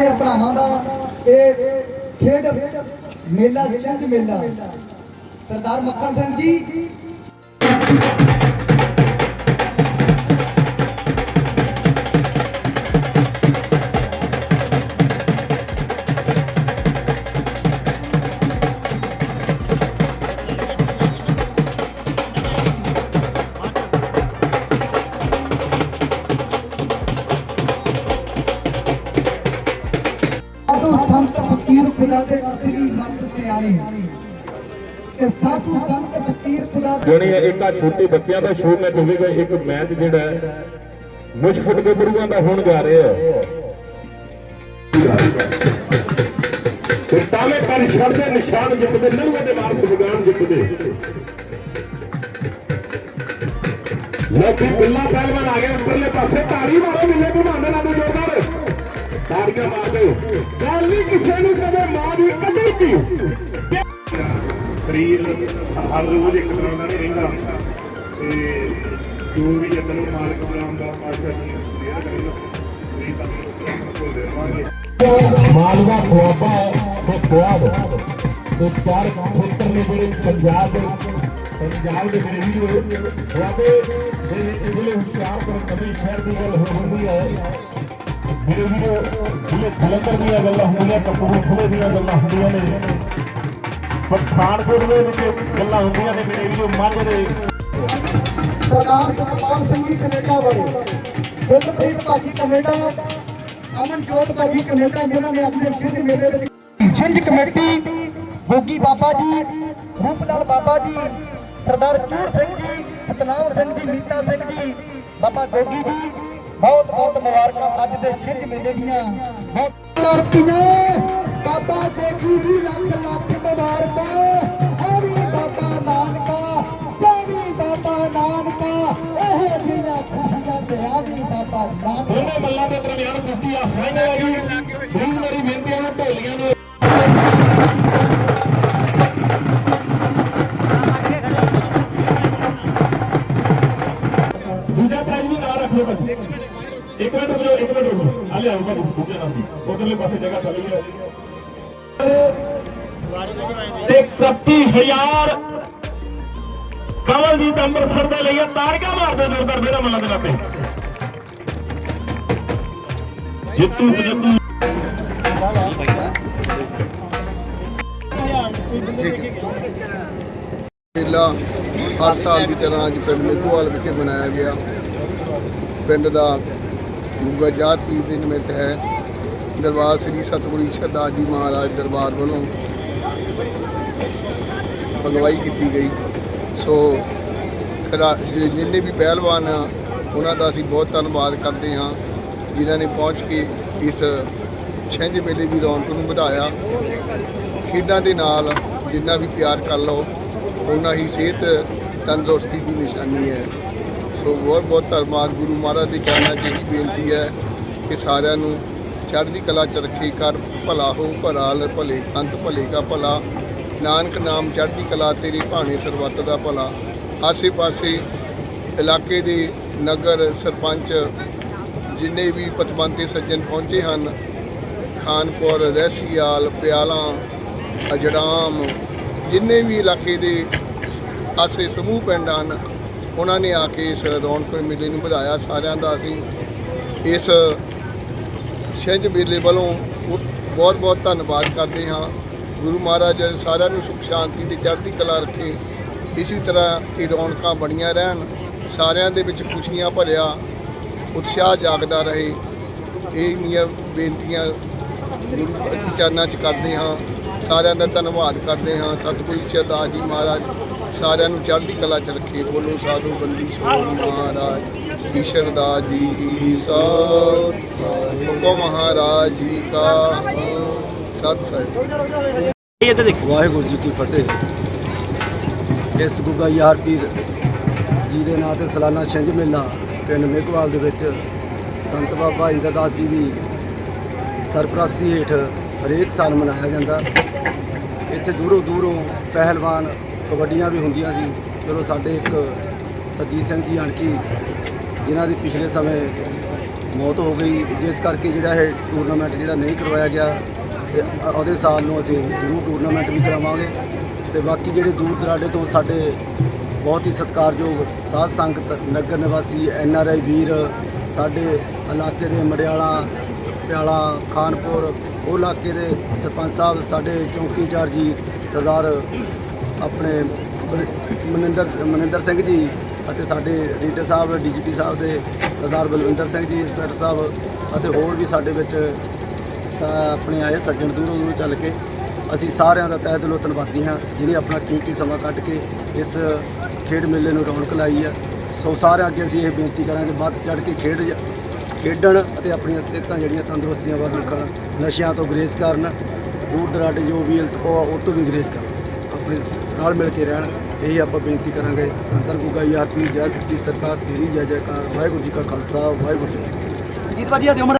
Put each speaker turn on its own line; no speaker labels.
ਆਪਣੇ ਭਰਾਵਾਂ ਦਾ ਇਹ ਖੇਡ ਮੇਲਾ ਖੇਡਾਂ ਚ ਮੇਲਾ। ਸਰਦਾਰ ਮੱਖਣ ਸਿੰਘ ਜੀ ਅਸਲੀ ਸਿਆਣੇ ਇਹ ਸਾਧੂ ਸੰਤ ਫਕੀਰ ਖੁਦਾ ਦੇ
ਇੱਕ ਆ ਛੋਟੇ ਬੱਚਿਆਂ ਦਾ ਸ਼ੋਅ ਮੈਚ ਹੋਵੇਗਾ ਇੱਕ ਮੈਚ ਜਿਹੜਾ ਹੈ ਗੱਭਰੂਆਂ ਦਾ ਹੋਣ ਜਾ ਰਿਹਾ ਹੈ। ਤੇ ਤਾਲੇ ਪਰ ਸ਼ਰਦੇ ਨਿਸ਼ਾਨ ਜਿੱਤਦੇ ਨਰੂਏ ਦੇ ਵਾਰਸ ਬਗਾਨ ਜਿੱਤਦੇ। ਲੋਕੀ ਬਿੱਲਾ ਪਹਿਲਵਾਨ ਆ ਗਿਆ, ਉੱਪਰਲੇ ਪਾਸੇ ਤਾੜੀ ਮਾਰੋ ਮਿਲੇ ਘੁਮਾਉਂਦੇ ਨਾਲ ਜੋਰਦਾਰ ਤਾੜੀਆਂ ਮਾਰ ਗੱਲ ਨਹੀਂ ਕਿਸੇ ਨੂੰ ਕਦੇ
ਸਰੀਰ ਹਰ ਰੋਜ਼ ਇੱਕ ਤਰ੍ਹਾਂ ਦਾ ਨਹੀਂ ਰਹਿੰਦਾ ਤੇ ਜੋ ਵੀ ਜਤਨ ਨੂੰ ਮਾਲਕ ਬਣਾਉਂਦਾ ਆਸ਼ਾ ਜੀ, ਸ਼ੇਅਰ ਕਰੇਗਾ ਸਰੀਰ ਤੱਕ ਭੁੱਲਦੇ ਰਵਾਂਗੇ
ਮਾਲਵਾ ਖੁਆਬਾ ਤੇ ਖੁਆਬ ਤੇ ਚਾਰ ਪੁੱਤਰ ਨੇ ਜਿਹੜੇ ਪੰਜਾਬ ਦੇ ਪੰਜਾਬ ਦੇ ਮੇਰੇ ਵੀਡੀਓ ਖੁਆਬੇ ਦੇ ਜਿਹੜੇ ਹੁਸ਼ਿਆਰ ਕਰਨ ਨਵੀਂ ਸ਼ਹਿਰ ਦੀ ਗੱਲ ਹੋ ਹੁੰਦੀ ਹੈ। ਜਿਹੜੇ ਵੀਡੀਓ ਜਿਹੜੇ ਖਲੰਦਰ ਦੀਆਂ ਗੱਲਾਂ ਹੁੰਦੀਆਂ, ਕਪੂਰਥਲੇ ਦੀਆਂ ਗੱਲਾਂ ਹੁੰਦੀਆਂ ਨੇ ਪਠਾਨਕੋਟ ਦੇ ਵਿੱਚ ਗੱਲਾਂ ਹੁੰਦੀਆਂ ਨੇ ਮੇਰੇ ਵੀਡੀਓ ਮਾਝੇ ਦੇ।
ਸਰਦਾਰ ਸਤਪਾਲ ਸਿੰਘ ਜੀ ਕੈਨੇਡਾ ਵਾਲੇ। ਦਿਲਪ੍ਰੀਤ ਭਾਜੀ ਕੈਨੇਡਾ, ਅਮਨਜੋਤ ਭਾਜੀ ਕੈਨੇਡਾ, ਜਿਨ੍ਹਾਂ ਨੇ ਆਪਣੇ ਛਿੰਝ ਮੇਲੇ ਵਿੱਚ ਛਿੰਝ ਕਮੇਟੀ ਭੋਗੀ ਬਾਬਾ ਜੀ, ਰੂਪਲਾਲ ਬਾਬਾ ਜੀ, ਸਰਦਾਰ ਚੂੜ ਸਿੰਘ ਜੀ, ਸਤਨਾਮ ਸਿੰਘ ਜੀ, ਮੀਤਾ ਸਿੰਘ ਜੀ, ਬਾਬਾ ਗੋਗੀ ਜੀ ਬਹੁਤ ਬਹੁਤ ਮੁਬਾਰਕਾਂ ਅੱਜ ਦੇ ਛਿੰਝ ਮੇਲੇ ਦੀਆਂ। ਬਹੁਤ ਧਰਤੀਆਂ ਬਾਬਾ ਗੋਗੀ ਜੀ ਲੱਖ ਲੱਖ ਮੁਬਾਰਕਾਂ। ਹਰੀ ਬਾਬਾ ਨਾਨਕਾ ਜਾਵੀ ਬਾਬਾ ਨਾਨਕਾ, ਇਹ ਲੀਲਾ ਖੁਸ਼ੀਆਂ ਤੇ ਆਵੀ ਬਾਬਾ ਨਾਨਕਾ।
ਦੋਨੇ ਮੱਲਾਂ ਦੇ ਦਰਮਿਆਨ ਕੁਸ਼ਤੀ ਆ ਫਾਈਨਲ ਹੈਗੀ ਪਲੀਜ਼ ਮੇਰੀ ਬੇਨਤੀ ਹੈ ਢੋਲੀਆਂ ਨੂੰ ਦੂਜਾ ਪ੍ਰਾਈਜ਼ ਵੀ ਨਾਲ ਰੱਖ ਲਓ ਭਾਜੀ। ਇੱਕ ਮਿੰਟ ਰੁਕੋ, ਇੱਕ ਮਿੰਟ ਰੁਕੋ। ਆ ਲਿਆਓ ਭਾਜੀ, ਦੂਜੇ ਨਾਮ ਦੀ। ਉਧਰਲੇ ਪਾਸੇ ਜਗ੍ਹਾ ਖਾਲੀ ਹੈ ਤੇ 31000 ਕਮਲਜੀਤ ਅੰਮ੍ਰਿਤਸਰ ਦੇ ਲਈ ਤਾੜੀਆਂ ਮਾਰਦੇ ਜ਼ੋਰਦਾਰ ਮੇਰਾ ਮੱਲਾਂ ਦੇ ਨਾਤੇ ਜਿੱਤੂ ਜਿੱਤੂ।
ਮੇਲਾ ਹਰ ਸਾਲ ਦੀ ਤਰ੍ਹਾਂ ਅੱਜ ਪਿੰਡ ਮੇਘੋਵਾਲ ਵਿਖੇ ਮਨਾਇਆ ਗਿਆ। ਪਿੰਡ ਦਾ ਗੁੱਗਾ ਜਾਤ ਪੀਰ ਦੇ ਨਿਮਿਤ ਹੈ। ਦਰਬਾਰ ਸ੍ਰੀ ਸਤਿਗੁਰੂ ਈਸ਼ਰਦਾਸ ਜੀ ਮਹਾਰਾਜ ਦਰਬਾਰ ਵੱਲੋਂ ਅਗਵਾਈ ਕੀਤੀ ਗਈ। ਸੋ ਖਿਡਾ- ਜਿੰਨੇ ਵੀ ਪਹਿਲਵਾਨ ਆ, ਉਹਨਾਂ ਦਾ ਅਸੀਂ ਬਹੁਤ ਧੰਨਵਾਦ ਕਰਦੇ ਹਾਂ, ਜਿਨ੍ਹਾਂ ਨੇ ਪਹੁੰਚ ਕੇ ਇਸ ਛਿੰਝ ਮੇਲੇ ਦੀ ਰੌਣਕ ਨੂੰ ਵਧਾਇਆ। ਖੇਡਾਂ ਦੇ ਨਾਲ ਜਿੰਨਾ ਵੀ ਪਿਆਰ ਕਰ ਲਓ ਉਹਨਾਂ ਹੀ ਸਿਹਤ ਤੰਦਰੁਸਤੀ ਦੀ ਨਿਸ਼ਾਨੀ ਹੈ। ਸੋ ਬਹੁਤ ਬਹੁਤ ਧੰਨਵਾਦ। ਗੁਰੂ ਮਹਾਰਾਜ ਦੇ ਚਰਨਾਂ 'ਚ ਇਹੀ ਬੇਨਤੀ ਹੈ ਕਿ ਸਾਰਿਆਂ ਨੂੰ ਚੜ੍ਹਦੀ ਕਲਾ 'ਚ ਰੱਖੀ ਕਰ ਭਲਾ ਹੋ ਭਰਾਲ ਭਲੇ ਅੰਤ ਭਲੇ ਕਾ ਭਲਾ। ਨਾਨਕ ਨਾਮ ਚੜ੍ਹਦੀ ਕਲਾ ਤੇਰੀ ਭਾਣੇ ਸਰਬੱਤ ਦਾ ਭਲਾ। ਆਸੇ ਪਾਸੇ ਇਲਾਕੇ ਦੇ ਨਗਰ ਸਰਪੰਚ ਜਿੰਨੇ ਵੀ ਪਤਵੰਤੇ ਸੱਜਣ ਪਹੁੰਚੇ ਹਨ, ਖਾਨਪੁਰ ਰਹਿਸੀਆਲ ਪਿਆਲਾ, ਅਜੜਾਮ, ਜਿੰਨੇ ਵੀ ਇਲਾਕੇ ਦੇ ਆਸੇ ਸਮੂਹ ਪਿੰਡ ਹਨ, ਉਹਨਾਂ ਨੇ ਆ ਕੇ ਇਸ ਰੌਣਕ ਮੇਲੇ ਨੂੰ ਵਧਾਇਆ। ਸਾਰਿਆਂ ਦਾ ਅਸੀਂ ਇਸ ਛਿੰਝ ਮੇਲੇ ਵੱਲੋਂ ਬਹੁਤ ਬਹੁਤ ਧੰਨਵਾਦ ਕਰਦੇ ਹਾਂ। ਗੁਰੂ ਮਹਾਰਾਜ ਸਾਰਿਆਂ ਨੂੰ ਸੁਖ ਸ਼ਾਂਤੀ ਤੇ ਚੜ੍ਹਦੀ ਕਲਾ ਰੱਖੇ। ਇਸੇ ਤਰ੍ਹਾਂ ਇਹ ਰੌਣਕਾਂ ਬਣੀਆਂ ਰਹਿਣ, ਸਾਰਿਆਂ ਦੇ ਵਿੱਚ ਖੁਸ਼ੀਆਂ ਭਰਿਆ, ਉਤਸ਼ਾਹ ਜਾਗਦਾ ਰਹੇ। ਇਹ ਮੇਰੀਆਂ ਬੇਨਤੀਆਂ ਗੁਰੂ ਚਰਨਾਂ 'ਚ ਕਰਦੇ ਹਾਂ। ਸਾਰਿਆਂ ਦਾ ਧੰਨਵਾਦ ਕਰਦੇ ਹਾਂ। ਸਤਿਗੁਰੂ ਈਸ਼ਰਦਾਸ ਜੀ ਮਹਾਰਾਜ, ਸਾਰਿਆਂ ਨੂੰ ਚੜ੍ਹਦੀ ਕਲਾ 'ਚ ਰੱਖੇ। ਬੋਲੋ ਸਾਧੂ, ਬੰਦੀ ਸੋ ਮਹਾਰਾਜ। ਈਸ਼ਰਦਾਸ ਜੀ ਕੀ ਸਤਿ ਹੁਕਮ ਮਹਾਰਾਜ ਜੀ ਕਾ ਸਤਿ ਸ੍ਰੀ
ਵਾਹਿਗੁਰੂ ਜੀ ਕੀ ਫਤਿਹ। ਇਸ ਗੁੱਗਾ ਯਾਰ ਪੀਰ ਜੀ ਦੇ ਨਾਂ ਤੇ ਸਾਲਾਨਾ ਛਿੰਝ ਮੇਲਾ ਪਿੰਡ ਮੇਘਵਾਲ ਦੇ ਵਿੱਚ ਸੰਤ ਬਾਬਾ ਹੀਰਾ ਦਾਸ ਜੀ ਦੀ ਸਰਪ੍ਰਸਤੀ ਹੇਠ ਹਰੇਕ ਸਾਲ ਮਨਾਇਆ ਜਾਂਦਾ। ਇੱਥੇ ਦੂਰੋਂ ਦੂਰੋਂ ਪਹਿਲਵਾਨ ਕਬੱਡੀਆਂ ਵੀ ਹੁੰਦੀਆਂ ਸੀ। ਚਲੋ ਸਾਡੇ ਇੱਕ ਸਰਜੀਤ ਸਿੰਘ ਜੀ ਅਣਕੀ ਜਿਨ੍ਹਾਂ ਦੀ ਪਿਛਲੇ ਸਮੇਂ ਮੌਤ ਹੋ ਗਈ, ਜਿਸ ਕਰਕੇ ਜਿਹੜਾ ਇਹ ਟੂਰਨਾਮੈਂਟ ਜਿਹੜਾ ਨਹੀਂ ਕਰਵਾਇਆ ਗਿਆ, ਤੇ ਉਹਦੇ ਸਾਲ ਨੂੰ ਅਸੀਂ ਜ਼ਰੂਰ ਟੂਰਨਾਮੈਂਟ ਵੀ ਕਰਾਵਾਂਗੇ। ਤੇ ਬਾਕੀ ਜਿਹੜੇ ਦੂਰ ਦਰਾਡੇ ਤੋਂ ਸਾਡੇ ਬਹੁਤ ਹੀ ਸਤਿਕਾਰਯੋਗ ਸਾਧ ਸੰਗਤ, ਨਗਰ ਨਿਵਾਸੀ ਐਨ ਆਰ ਆਈ ਵੀਰ, ਸਾਡੇ ਇਲਾਕੇ ਦੇ ਮੜਿਆਲਾ, ਪਿਆਲਾ, ਖਾਨਪੁਰ, ਉਹ ਇਲਾਕੇ ਦੇ ਸਰਪੰਚ ਸਾਹਿਬ, ਸਾਡੇ ਚੌਂਕੀ ਜੀ, ਸਰਦਾਰ ਆਪਣੇ ਬ- ਮਨਿੰਦਰ ਮਨਿੰਦਰ ਸਿੰਘ ਜੀ ਅਤੇ ਸਾਡੇ ਰੀਡਰ ਸਾਹਿਬ, ਡੀਜੀਪੀ ਸਾਹਿਬ ਦੇ ਸਰਦਾਰ ਬਲਵਿੰਦਰ ਸਿੰਘ ਜੀ, ਇੰਸਪੈਕਟਰ ਸਾਹਿਬ ਅਤੇ ਹੋਰ ਵੀ ਸਾਡੇ ਵਿੱਚ ਸ- ਆਪਣੇ ਆਏ ਸੱਜਣ ਦੂਰੋਂ ਦੂਰੋਂ ਚੱਲ ਕੇ ਅਸੀਂ ਸਾਰਿਆਂ ਦਾ ਤਹਿ ਦਿਲੋਂ ਧੰਨਵਾਦੀ ਹਾਂ ਜਿਨੇ ਆਪਣਾ ਕੀਮਤੀ ਸਮਾਂ ਕੱਢ ਕੇ ਇਸ ਖੇਡ ਮੇਲੇ ਨੂੰ ਰੌਣਕ ਲਾਈ ਆ। ਸੋ ਸਾਰਿਆਂ ਅੱਗੇ ਅਸੀਂ ਇਹ ਬੇਨਤੀ ਕਰਾਂਗੇ, ਵੱਧ ਚੜ ਕੇ ਖੇਡ ਖੇਡਣ ਅਤੇ ਆਪਣੀਆਂ ਸਿਹਤਾਂ ਜਿਹੜੀਆਂ ਤੰਦਰੁਸਤੀਆਂ ਵੱਲ ਰੱਖਣ, ਨਸ਼ਿਆਂ ਤੋਂ ਗਰੇਜ਼ ਕਰਨ ਦੂਰ ਦਰਾਡੇ ਜੋ ਵੀ ਇਲਤਕੋ ਉਹ ਤੋਂ ਵੀ ਗੁਰੇਜ਼ ਕਰਨ, ਆਪਣੇ ਨਾਲ ਮਿਲ ਕੇ ਰਹਿਣ। ਇਹੀ ਆਪਾਂ ਬੇਨਤੀ ਕਰਾਂਗੇ ਅੰਤਰ ਗੁਗਾ ਯਾਰ ਪੀ ਜੈ ਸੱਚੀ ਸਰਕਾਰ ਤੇਰੀ ਜੈ ਜੈਕਾਰ, ਵਾਹਿਗੁਰੂ ਜੀ ਕਾ ਖਾਲਸਾ, ਵਾਹਿਗੁਰੂ ਜੀ ਕੀ ਫਤਿਹ।